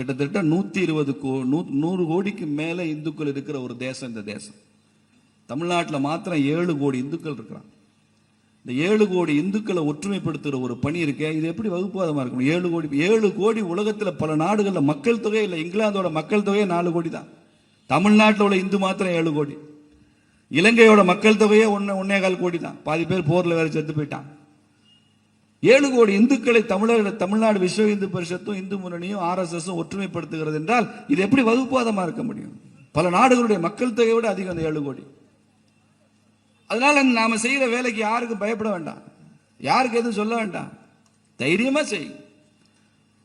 கிட்டத்தட்ட நூற்றி இருபது கோ நூ- நூறு கோடிக்கு மேலே இந்துக்கள் இருக்கிற ஒரு தேசம் இந்த தேசம். தமிழ்நாட்டில் மாத்திரம் ஏழு கோடி இந்துக்கள் இருக்கிறான் இந்த ஏழு கோடி இந்துக்களை ஒற்றுமைப்படுத்துகிற ஒரு பணி இருக்கே இது எப்படி வகுப்பாதமாக இருக்கணும்? ஏழு கோடி ஏழு கோடி உலகத்தில் பல நாடுகளில் மக்கள் தொகை இல்லை இங்கிலாந்தோட மக்கள் தொகையே நாலு கோடி தான். தமிழ்நாட்டில் உள்ள இந்து மாத்திரம் ஏழு கோடி. இலங்கையோட மக்கள் தொகையே ஒன்று ஒன்னே கால் கோடி தான். பாதி பேர் போரில் வேறு செத்து போயிட்டான் ஏழு கோடி இந்துக்களை தமிழக தமிழ்நாடு விஸ்வ இந்து பரிஷத்தும் இந்து முன்னணியும் ஆர்எஸ்எஸும் ஒற்றுமைப்படுத்துகிறது என்றால் இது எப்படி வகுப்புவாதமாக இருக்க முடியும்? பல நாடுகளுடைய மக்கள் தொகையை விட அதிகம் அந்த ஏழு கோடி. அதனால நாம செய்யற வேலைக்கு யாருக்கும் பயப்பட வேண்டாம். யாருக்கு எதுவும் சொல்ல வேண்டாம். தைரியமா செய்.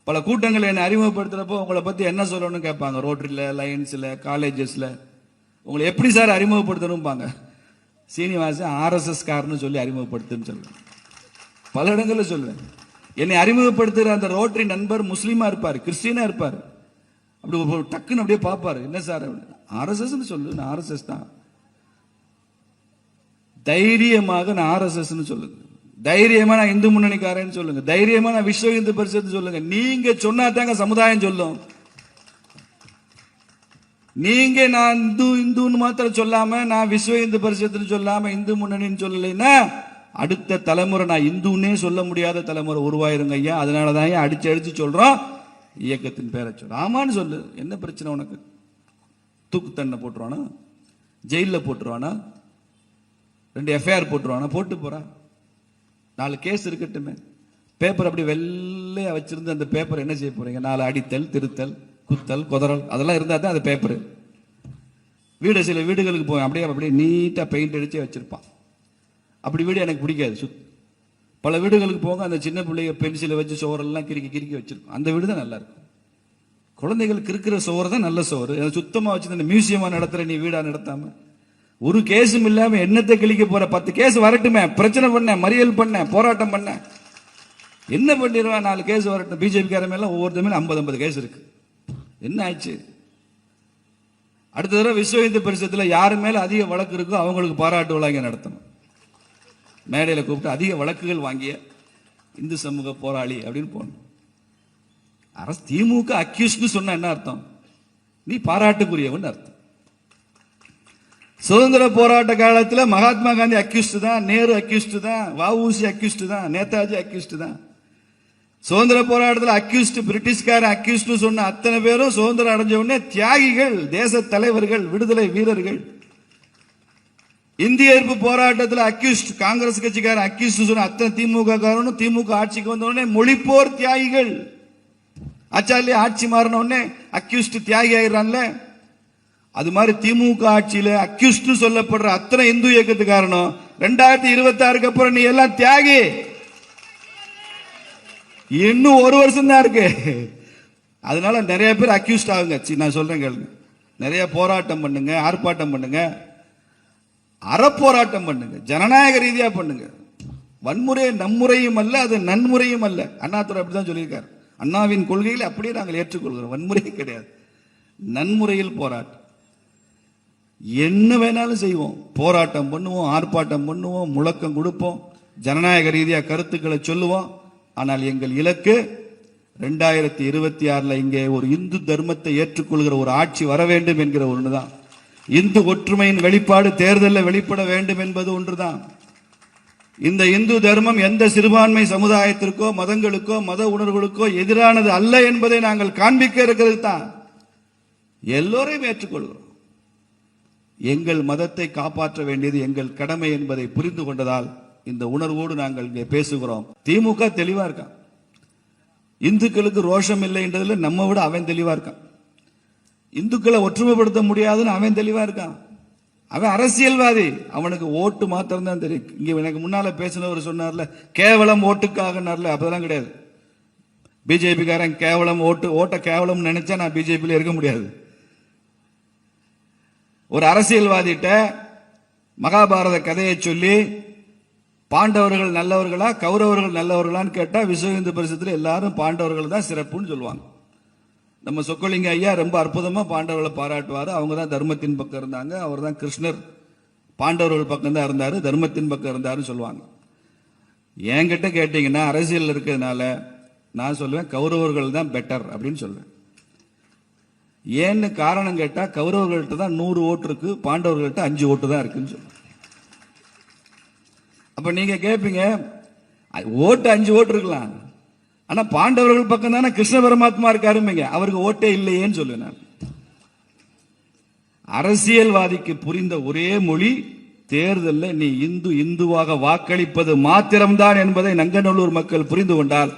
பல கூட்டங்களை என்னை அறிமுகப்படுத்துறப்போ உங்களை பத்தி என்ன சொல்லணும்னு கேட்பாங்க. ரோட்டரியில் லைன்ஸில் காலேஜஸ்ல. உங்களை எப்படி சார் அறிமுகப்படுத்தணும்பாங்க? சீனிவாசன் ஆர்எஸ்எஸ் காரன்னு சொல்லி அறிமுகப்படுத்துன்னு சொல்லுவேன் பல இடங்களில் சொல்லுவேன். என்னை அறிமுகப்படுத்துகிற அந்த ரோட்டரி நண்பர் முஸ்லீமா இருப்பார் கிறிஸ்டியனா இருப்பார். அப்படி டக்குன்னு அப்படியே பார்ப்பாரு. என்ன சார் ஆர்எஸ்எஸ் சொல்லு நான் ஆர்எஸ்எஸ் தான். தைரியமாக நான் ஆர்எஸ்எஸ் சொல்லுங்க. தைரியமா நான் இந்து முன்னணிக்காரன்னு சொல்லுங்க. தைரியமா நான் விஸ்வ இந்து பரிஷத்து சொல்லுங்க. நீங்க சொன்னா தாங்க சமுதாயம் சொல்லும். நீங்க நான் இந்து இந்துன்னு மாத்திரம் சொல்லாம நான் விஸ்வ இந்து பரிஷத்துன்னு சொல்லாம இந்து முன்னணின்னு சொல்லலைன்னா அடுத்த தலைமுறை நான் இந்துன்னே சொல்ல முடியாத தலைமுறை உருவாயிருங்க ஐயா. அதனால தான் ஐயா அடிச்சு அடிச்சு சொல்கிறோம் இயக்கத்தின் பேரை சொல். ஆமான்னு சொல்லு. என்ன பிரச்சனை உனக்கு? தூக்கு தண்டனை போட்டுருவானா? ஜெயிலில் போட்டுருவானா? ரெண்டு எஃப்ஐஆர் போட்டுருவானா? போட்டு போகிறான் நாலு கேஸ் இருக்கட்டுமே. பேப்பர் அப்படி வெள்ளையாக வச்சுருந்து அந்த பேப்பர் என்ன செய்ய போகிறீங்க நாலு அடித்தல் திருத்தல் குத்தல் குதறல். அதெல்லாம் இருந்தால் தான் அந்த பேப்பர் வீடு சில வீடுகளுக்கு போய் அப்படியே அப்படியே நீட்டாக பெயிண்ட் அடித்தே வச்சுருப்பான். அப்படி வீடு எனக்கு பிடிக்காது. சுத் பல வீடுகளுக்கு போங்க அந்த சின்ன பிள்ளைங்க பென்சிலை வச்சு சோறெல்லாம் கிறுக்கி கிறுக்கி வச்சிருக்கும். அந்த வீடு தான் நல்லா இருக்கும் குழந்தைகளுக்கு இருக்கிற சோறு தான் நல்ல சோறு. அதை சுத்தமா வச்சு அந்த மியூசியமாக நடத்துற நீ வீடா நடத்தாம. ஒரு கேஸும் இல்லாம என்னத்தை கிழிக்க போற? பத்து கேஸ் வரட்டுமே. பிரச்சனை பண்ண மறியல் பண்ண போராட்டம் பண்ண. என்ன பண்ணிடுவேன்? நாலு கேஸ் வரட்டும். பிஜேபி கார ஒவ்வொருத்தமே ஐம்பது ஐம்பது கேஸ் இருக்கு. என்ன ஆச்சு? அடுத்த தடவை விஸ்வ இந்து பரிசத்துல யாரு மேல அதிக வழக்கு இருக்கோ அவங்களுக்கு பாராட்டு விழா இங்க நடத்தணும். மேடையில் கூப்பிட்டு அதிக வழக்குகள் வாங்கிய இந்து சமூக போராளி அப்படின்னு போகணும் அரசு திமுக அக்யூஸ்ட்னு சொன்ன என்ன அர்த்தம்? நீ பாராட்டுக்குரியவன் அர்த்தம். சுதந்திர போராட்ட காலத்தில் மகாத்மா காந்தி அக்யூஸ்ட் தான் நேரு அக்யூஸ்ட் தான் வஉசி அக்யூஸ்ட் தான் நேதாஜி அக்யூஸ்ட் தான். சுதந்திர போராட்டத்தில் அக்யூஸ்ட் பிரிட்டிஷ்கார அக்யூஸ்ட் சொன்ன அத்தனை பேரும் சுதந்திரம் அடைஞ்ச உடனே தியாகிகள் தேச தலைவர்கள் விடுதலை வீரர்கள் இந்திய எதிர்ப்பு போராட்டத்தில் அக்யூஸ்ட் காங்கிரஸ் கட்சிக்காரன் அக்யூஸ்ட் சொன்ன அத்தனை திமுக காரனும் திமுக ஆட்சிக்கு வந்த உடனே மொழிப்போர் தியாகிகள். ஆச்சாரிய ஆட்சி மாறின உடனே அக்யூஸ்ட் தியாகி ஆயிடுறான்ல. அது மாதிரி திமுக ஆட்சியில அக்யூஸ்ட் சொல்லப்படுற அத்தனை இந்து இயக்கத்து காரணம் ரெண்டாயிரத்தி இருபத்தி ஆறுக்கு அப்புறம் நீ எல்லாம் தியாகி. இன்னும் ஒரு வருஷம் தான் இருக்கு. அதனால நிறைய பேர் அக்யூஸ்ட் ஆகுங்க. சி, நான் சொல்றேன் கேளுங்க. நிறைய போராட்டம் பண்ணுங்க ஆர்ப்பாட்டம் பண்ணுங்க. அறப்போராட்டம் பண்ணுங்க. ஜனநாயக ரீதியாக பண்ணுங்க. வன்முறை நம்முறையும் அல்ல அது நன்முறையும் அல்ல. அண்ணாத்துறை அப்படிதான் சொல்லியிருக்காரு. அண்ணாவின் கொள்கையில் அப்படியே நாங்கள் ஏற்றுக்கொள்கிறோம். வன்முறையே கிடையாது. நன்முறையில் போராட்டம். என்ன வேணாலும் செய்வோம். போராட்டம் பண்ணுவோம் ஆர்ப்பாட்டம் பண்ணுவோம் முழக்கம் கொடுப்போம். ஜனநாயக ரீதியாக கருத்துக்களை சொல்லுவோம். ஆனால் எங்கள் இலக்கு ரெண்டாயிரத்தி இருபத்தி ஆறில் இங்கே ஒரு இந்து தர்மத்தை ஏற்றுக்கொள்கிற ஒரு ஆட்சி வர வேண்டும் என்கிற தான் இந்து ஒற்றுமையின் வெளிப்பாடு தேர்தலில் வெளிப்பட வேண்டும் என்பது ஒன்றுதான். இந்த இந்து தர்மம் எந்த சிறுபான்மை சமுதாயத்திற்கோ மதங்களுக்கோ மத உணர்வுகளுக்கோ எதிரானது அல்ல என்பதை நாங்கள் காண்பிக்க இருக்கிறது தான். எல்லோரையும் ஏற்றுக்கொள்கிறோம். எங்கள் மதத்தை காப்பாற்ற வேண்டியது எங்கள் கடமை என்பதை புரிந்து கொண்டதால் இந்த உணர்வோடு நாங்கள் இங்கே பேசுகிறோம். திமுக தெளிவா இருக்கான் இந்துக்களுக்கு ரோஷம் இல்லைன்றதுல நம்ம விட அவன் தெளிவா இருக்கான். இந்துக்களை ஒற்றுமைப்படுத்த முடியாதுன்னு அவன் தெளிவா இருக்கான். அவன் அரசியல்வாதி. அவனுக்கு ஓட்டு மாத்திரம் தான் தெரியும். இங்க எனக்கு முன்னால பேசினவர் சொன்னார்ல கேவலம் ஓட்டுக்காகனார்ல அப்பதெல்லாம் கிடையாது. பிஜேபிக்காரன் கேவலம் ஓட்டு ஓட்ட கேவலம் நினைச்சா நான் பிஜேபியில இருக்க முடியாது. ஒரு அரசியல்வாதிட்ட மகாபாரத கதையை சொல்லி பாண்டவர்கள் நல்லவர்களா கௌரவர்கள் நல்லவர்களான்னு கேட்டா விஸ்வ இந்து எல்லாரும் பாண்டவர்கள் தான் சிறப்புன்னு சொல்லுவாங்க. நம்ம சொக்கலிங்க ஐயா ரொம்ப அற்புதமாக பாண்டவர்களை பாராட்டுவார். அவங்க தான் தர்மத்தின் பக்கம் இருந்தாங்க. அவர் தான் கிருஷ்ணர் பாண்டவர்கள் பக்கம் தான் இருந்தார். தர்மத்தின் பக்கம் இருந்தாருன்னு சொல்லுவாங்க. என்கிட்ட கேட்டிங்கன்னா அரசியல் இருக்கிறதுனால நான் சொல்லுவேன் கௌரவர்கள் தான் பெட்டர் அப்படின்னு சொல்லுவேன். ஏன்னு காரணம் கேட்டால் கௌரவர்கள்ட்ட தான் நூறு ஓட்டு இருக்கு பாண்டவர்கள்ட்ட அஞ்சு ஓட்டு தான் இருக்குன்னு சொல்லுவேன். அப்போ நீங்கள் கேட்பீங்க ஓட்டு அஞ்சு ஓட்டு இருக்கலாம். ஆனா பாண்டவர்கள் பக்கம் தானே கிருஷ்ண பரமாத்மா இருக்காருமீங்க அவருக்கு ஓட்டே இல்லையேன்னு சொல்லுவேன் நான் அரசியல்வாதிக்கு புரிந்த ஒரே மொழி தேர்தலில் நீ இந்து இந்துவாக வாக்களிப்பது மாத்திரம்தான் என்பதை நங்கநல்லூர் மக்கள் புரிந்து கொண்டால்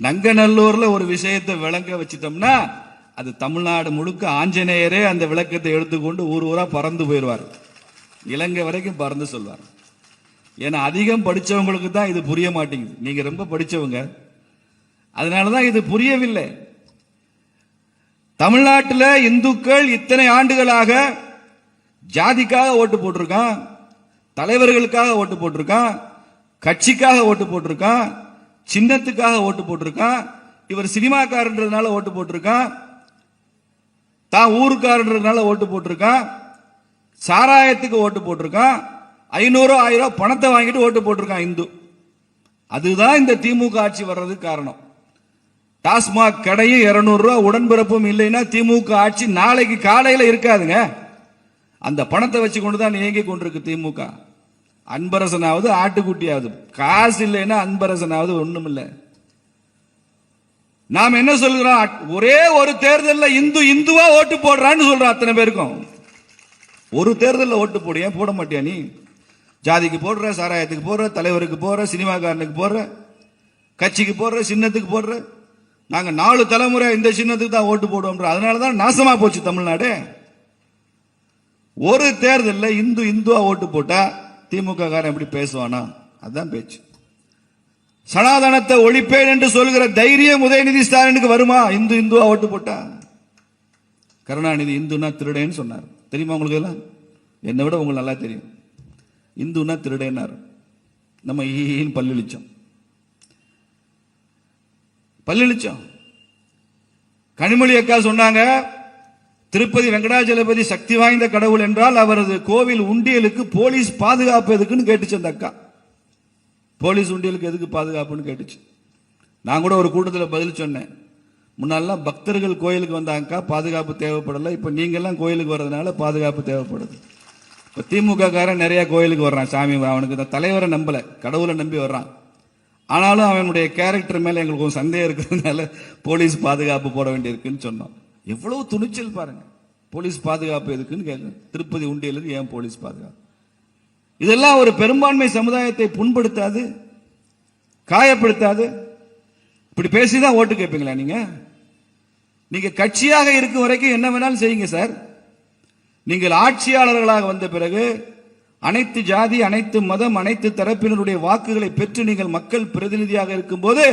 நங்கநல்லூர்ல ஒரு விஷயத்தை விளங்க வச்சிட்டோம்னா அது தமிழ்நாடு முழுக்க ஆஞ்சநேயரே அந்த விளக்கத்தை எடுத்துக்கொண்டு ஊர் ஊரா பறந்து போயிடுவார். இலங்கை வரைக்கும் பறந்து சொல்வார். ஏன்னா அதிகம் படித்தவங்களுக்கு தான் இது புரிய மாட்டேங்குது. நீங்க ரொம்ப படித்தவங்க அதனால தான் இது புரியவில்லை. தமிழ்நாட்டில் இந்துக்கள் இத்தனை ஆண்டுகளாக ஜாதிக்காக ஓட்டு போட்டிருக்கான் தலைவர்களுக்காக ஓட்டு போட்டிருக்கான் கட்சிக்காக ஓட்டு போட்டிருக்கான் சின்னத்துக்காக ஓட்டு போட்டிருக்கான் இவர் சினிமாக்காரன்றதுனால ஓட்டு போட்டிருக்கான் தான் ஊருக்காரன்றதுனால ஓட்டு போட்டிருக்கான் சாராயத்துக்கு ஓட்டு போட்டிருக்கான் ஐநூறு ஆயிரம் பணத்தை வாங்கிட்டு ஓட்டு போட்டிருக்கான் இந்து. அதுதான் இந்த திமுக ஆட்சி வர்றதுக்கு காரணம். டாஸ்மாக் கடையும் இரநூறுவா உடன்பிறப்பும் இல்லைன்னா திமுக ஆட்சி நாளைக்கு காலையில் இருக்காதுங்க. அந்த பணத்தை வச்சு கொண்டு தான் இயங்கி கொண்டிருக்கு திமுக. அன்பரசனாவது ஆட்டுக்குட்டியாவது. காசு இல்லைன்னா அன்பரசனாவது ஒன்றும் இல்லை நாம் என்ன சொல்கிறோம் ஒரே ஒரு தேர்தலில் இந்து இந்துவா ஓட்டு போடுறான்னு சொல்றோம் அத்தனை பேருக்கும். ஒரு தேர்தலில் ஓட்டு போடு ஏன் போட மாட்டியா நீ? ஜாதிக்கு போடுற சாராயத்துக்கு போடுற தலைவருக்கு போடுற சினிமாக்காரனுக்கு போடுற கட்சிக்கு போடுற சின்னத்துக்கு போடுற நாங்க நாலு தலைமுறை இந்த சின்னத்துக்கு தான் ஓட்டு போடுவோம் அதனால தான் நாசமா போச்சு தமிழ்நாடு. ஒரு தேர்தலில் இந்து இந்துவா ஓட்டு போட்டா திமுக காரன் எப்படி பேசுவானா? அதுதான் பேச்சு. சனாதனத்தை ஒழிப்பேன் என்று சொல்கிற தைரியம் உதயநிதி ஸ்டாலினுக்கு வருமா? இந்து இந்துவா ஓட்டு போட்டா. கருணாநிதி இந்துனா திருடேன்னு சொன்னார். தெரியுமா உங்களுக்கு எல்லாம்? என்னை விட உங்களுக்கு நல்லா தெரியும். இந்துனா திருடையனார் நம்ம ஈன்னு பல்லிழிச்சோம். பல்லிழிச்சோம். கனிமொழி அக்கா சொன்னாங்க திருப்பதி வெங்கடாஜலபதி சக்தி வாய்ந்த கடவுள் என்றால் அவரது கோவில் உண்டியலுக்கு போலீஸ் பாதுகாப்பு எதுக்குன்னு கேட்டுச்சு அந்த அக்கா. போலீஸ் உண்டியலுக்கு எதுக்கு பாதுகாப்புன்னு கேட்டுச்சு. நான் கூட ஒரு கூட்டத்தில் பதில் சொன்னேன். முன்னாலாம் பக்தர்கள் கோயிலுக்கு வந்தாங்கக்கா பாதுகாப்பு தேவைப்படலை இப்போ நீங்கெல்லாம் கோயிலுக்கு வர்றதுனால பாதுகாப்பு தேவைப்படுது. இப்போ திமுக காரன் நிறைய கோயிலுக்கு வர்றான் சாமி அவனுக்கு இந்த தலைவரை நம்பல கடவுளை நம்பி வர்றான். ஆனாலும் அவனுடைய கேரக்டர் மேல எங்களுக்கு சந்தேகம் இருக்கிறதுனால போலீஸ் பாதுகாப்பு போட வேண்டியிருக்குன்னு சொன்னோம். எவ்வளவு துணிச்சல் பாருங்க. போலீஸ் பாதுகாப்பு எதுக்குன்னு கேட்க திருப்பதி உண்டியலுக்கு ஏன் போலீஸ் பாதுகாப்பு? இதெல்லாம் ஒரு பெரும்பான்மை சமுதாயத்தை புண்படுத்தாது காயப்படுத்தாது. இப்படி பேசிதான் ஓட்டு கேட்பீங்களா நீங்க? நீங்க கட்சியாக இருக்கும் வரைக்கும் என்ன வேணாலும் செய்யுங்க சார். நீங்கள் ஆட்சியாளர்களாக வந்த பிறகு அனைத்து ஜாதி அனைத்து மதம் அனைத்து தரப்பினருடைய வாக்குகளை பெற்று நீங்கள் மக்கள் பிரதிநிதியாக இருக்கும்போது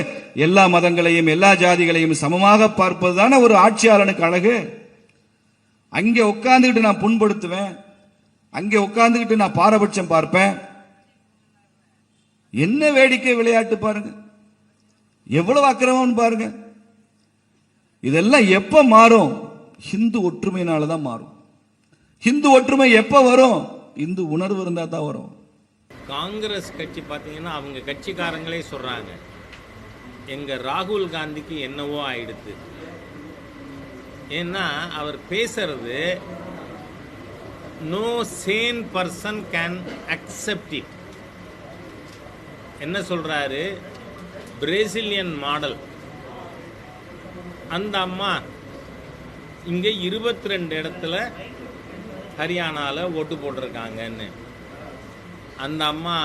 எல்லா மதங்களையும் எல்லா ஜாதிகளையும் சமமாக பார்ப்பதுதான ஒரு ஆட்சியாளனுக்கு அழகு. அங்கே உட்கார்ந்துக்கிட்டு நான் புண்படுத்துவேன். அங்கே உட்கார்ந்துக்கிட்டு நான் பாரபட்சம் பார்ப்பேன். என்ன வேடிக்கை விளையாட்டு பாருங்க. எவ்வளவு அக்கிரமம்னு பாருங்க. இதெல்லாம் எப்ப மாறும்? ஹிந்து ஒற்றுமையினால தான் மாறும். ஹிந்து ஒற்றுமை எப்ப வரும்? இந்து உணர்வு இருந்தா தான் வரும். காங்கிரஸ் கட்சி பார்த்தீங்கன்னா அவங்க கட்சிக்காரங்களே சொல்றாங்க. எங்க ராகுல் காந்திக்கு என்னவோ ஆயிடுது ஏன்னா அவர் பேசுறது no sane person can accept it என்ன சொல்றாரு? பிரேசிலியன் மாடல் அந்த அம்மா இங்கே இருபத்தி ரெண்டு இடத்துல ஹரியானாவில் ஓட்டு போட்டிருக்காங்கன்னு. அந்த அம்மா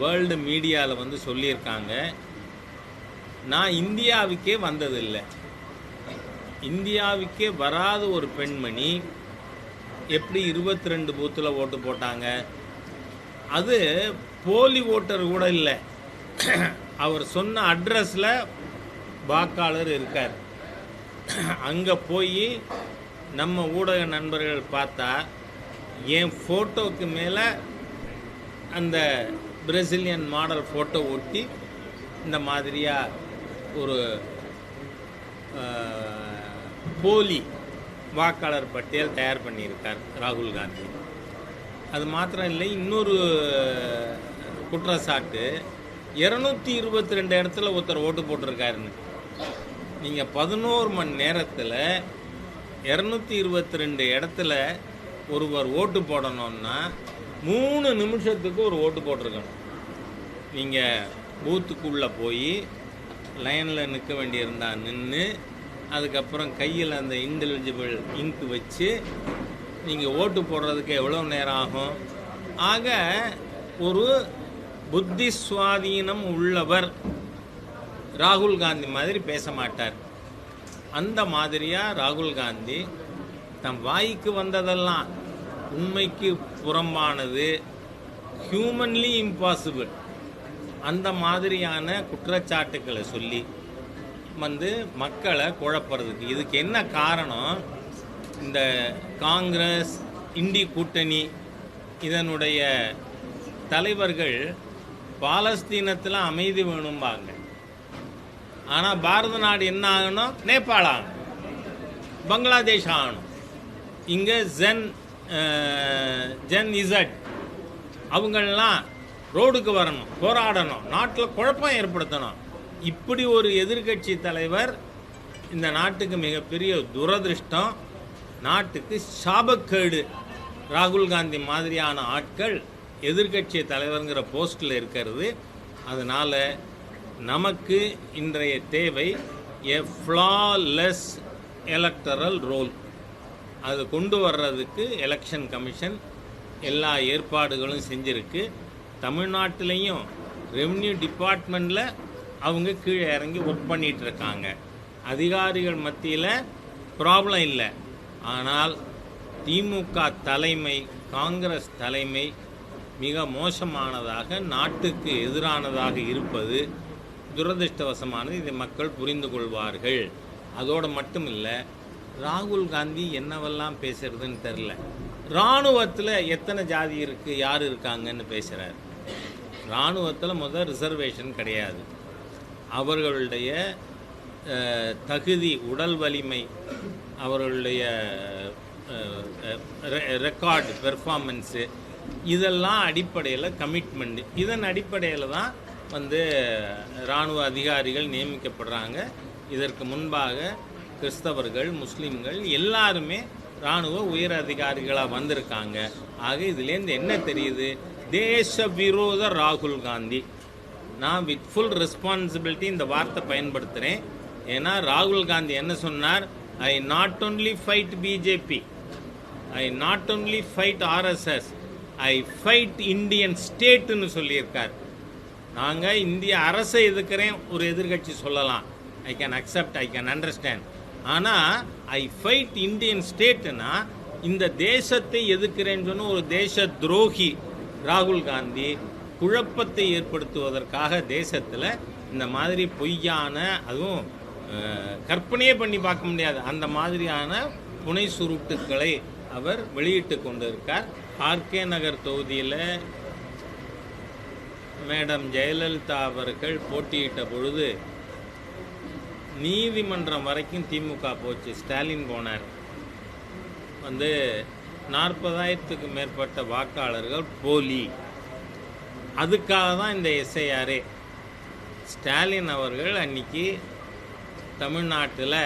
வேர்ல்டு மீடியாவில் வந்து சொல்லியிருக்காங்க. நான் இந்தியாவுக்கே வந்ததில்லை. இந்தியாவுக்கே வராத ஒரு பெண்மணி எப்படி இருபத்தி ரெண்டு பூத்தில் ஓட்டு போட்டாங்க? அது போலி ஓட்டர் கூட இல்லை. அவர் சொன்ன அட்ரஸில் வாக்காளர் இருக்கார். அங்கே போய் நம்ம ஊடக நண்பர்கள் பார்த்தா என் ஃபோட்டோவுக்கு மேலே அந்த பிரசிலியன் மாடல் ஃபோட்டோ ஒட்டி இந்த மாதிரியாக ஒரு போலி வாக்காளர் பட்டியல் தயார் பண்ணியிருக்கார் ராகுல் காந்தி. அது மாத்திரம் இல்லை இன்னொரு குற்றச்சாட்டு இரநூத்தி இருபத்தி ரெண்டு இடத்துல ஒருத்தர் ஓட்டு போட்டிருக்காருன்னு. நீங்கள் பதினோரு மணி நேரத்தில் இரநூத்தி இருபத்தி ரெண்டு இடத்துல ஒருவர் ஓட்டு போடணும்னா மூணு நிமிஷத்துக்கு ஒரு ஓட்டு போட்டிருக்கணும். நீங்கள் பூத்துக்குள்ளே போய் லைனில் நிற்க வேண்டியிருந்தால் நின்று அதுக்கப்புறம் கையில் அந்த இன்டெலிஜிபிள் இங்க் வச்சு நீங்கள் ஓட்டு போடுறதுக்கு எவ்வளோ நேரம் ஆகும்? ஆக ஒரு புத்தி சுவாதீனம் உள்ளவர் ராகுல் காந்தி மாதிரி பேச மாட்டார். அந்த மாதிரியாக ராகுல் காந்தி தம் வாய்க்கு வந்ததெல்லாம் உண்மைக்கு புறம்பானது ஹியூமன்லி இம்பாசிபிள் அந்த மாதிரியான குற்றச்சாட்டுக்களை சொல்லி வந்து மக்களை குழப்புறதுக்கு. இதுக்கு என்ன காரணம்? இந்த காங்கிரஸ் இந்தி கூட்டணி இதனுடைய தலைவர்கள் பாலஸ்தீனத்தில் அமைதி வேணும்பாங்க. ஆனால் பாரத நாடு என்ன ஆகணும்? நேபாள் ஆகணும் பங்களாதேஷ் ஆகணும். இங்கே ஜென் ஜென் இசட் அவங்களெலாம் ரோடுக்கு வரணும் போராடணும் நாட்டில் குழப்பம் ஏற்படுத்தணும். இப்படி ஒரு எதிர்க்கட்சி தலைவர் இந்த நாட்டுக்கு மிகப்பெரிய துரதிருஷ்டம். நாட்டுக்கு சாபக்கேடு. ராகுல் காந்தி மாதிரியான ஆட்கள் எதிர்க்கட்சி தலைவருங்கிற போஸ்டில் இருக்கிறது. அதனால் நமக்கு இன்றைய தேவை எ ஃப்ளாலெஸ் எலக்டரல் ரோல் அது கொண்டு வர்றதுக்கு எலெக்ஷன் கமிஷன் எல்லா ஏற்பாடுகளும் செஞ்சிருக்கு. தமிழ்நாட்டிலையும் ரெவன்யூ டிபார்ட்மெண்ட்டில் அவங்க கீழே இறங்கி ஒர்க் பண்ணிகிட்டு இருக்காங்க அதிகாரிகள் மத்தியில் ப்ராப்ளம் இல்லை. ஆனால் திமுக தலைமை காங்கிரஸ் தலைமை மிக மோசமானதாக நாட்டுக்கு எதிரானதாக இருப்பது துரதிருஷ்டவசமானது இதை மக்கள் புரிந்து கொள்வார்கள் அதோடு மட்டும் இல்லை ராகுல் காந்தி என்னவெல்லாம் பேசுறதுன்னு தெரில இராணுவத்தில் எத்தனை ஜாதி இருக்குது யார் இருக்காங்கன்னு பேசுகிறார் இராணுவத்தில் முதல் ரிசர்வேஷன் கிடையாது. அவர்களுடைய தகுதி உடல் வலிமை அவர்களுடைய ரெக்கார்டு பெர்ஃபார்மன்ஸு இதெல்லாம் அடிப்படையில் கமிட்மெண்ட் இதன் அடிப்படையில் தான் வந்து இராணுவ அதிகாரிகள் நியமிக்கப்படுறாங்க. இதற்கு முன்பாக கிறிஸ்தவர்கள் முஸ்லீம்கள் எல்லாருமே இராணுவ உயர் அதிகாரிகளாக வந்திருக்காங்க. ஆக இதுலேருந்து என்ன தெரியுது? தேச விரோத ராகுல் காந்தி. நான் வித் ஃபுல் ரெஸ்பான்சிபிலிட்டி இந்த வார்த்தை பயன்படுத்துகிறேன் ஏன்னா ராகுல் காந்தி என்ன சொன்னார்? I not only fight BJP I not only fight RSS I fight Indian ஸ்டேட்டுன்னு சொல்லியிருக்கார். நாங்கள் இந்திய அரசை எதிர்க்கிறேன் ஒரு எதிர்க்கட்சி சொல்லலாம். I can accept I can understand ஆனால் ஐ ஃபைட் இந்தியன் ஸ்டேட்டுனா இந்த தேசத்தை எதிர்க்கிறேன்னு சொன்ன ஒரு தேச துரோகி ராகுல் காந்தி குழப்பத்தை ஏற்படுத்துவதற்காக தேசத்தில் இந்த மாதிரி பொய்யான அதுவும் கற்பனையே பண்ணி பார்க்க முடியாது. அந்த மாதிரியான புனை சுருட்டுக்களை அவர் வெளியிட்டு கொண்டிருக்கார். ஆர்கே நகர் தொகுதியில் மேடம் ஜெயலலிதா அவர்கள் போட்டியிட்ட பொழுது நீதிமன்றம் வரைக்கும் திமுக போச்சு. ஸ்டாலின் போனார். வந்து நாற்பதாயிரத்துக்கு மேற்பட்ட வாக்காளர்கள் போலி. அதுக்காக தான் இந்த எஸ்ஐஆரே. ஸ்டாலின் அவர்கள் அன்னைக்கு தமிழ்நாட்டில்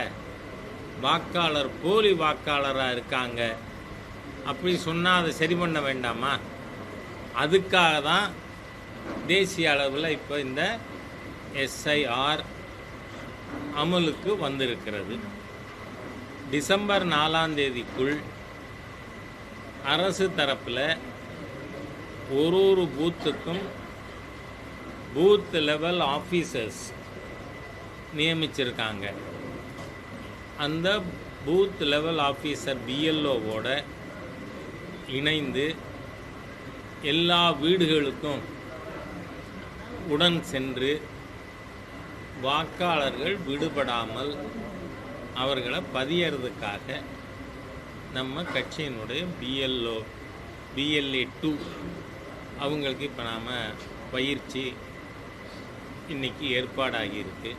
வாக்காளர் போலி வாக்காளராக இருக்காங்க. அப்படி சொன்னால் அதை சரி பண்ண வேண்டாமா? அதுக்காக தான் தேசிய அளவில் இப்போ இந்த எஸ்ஐஆர் அமலுக்கு வந்திருக்கிறது. டிசம்பர் நாலாம் தேதிக்குள் அரசு தரப்பில் ஒரு ஒரு பூத்துக்கும் பூத் லெவல் ஆஃபீஸர்ஸ் நியமிச்சிருக்காங்க. அந்த பூத் லெவல் ஆஃபீஸர் பிஎல்ஓவோட இணைந்து எல்லா வீடுகளுக்கும் உடன் சென்று வாக்காளர்கள் விடுபடாமல் அவர்களை பதியறதுக்காக நம்ம கட்சியினுடைய பிஎல்ஓ பிஎல்ஏ டூ அவங்களுக்கு இப்போ நாம் பயிற்சி இன்னைக்கு ஏற்பாடாகியிருக்கு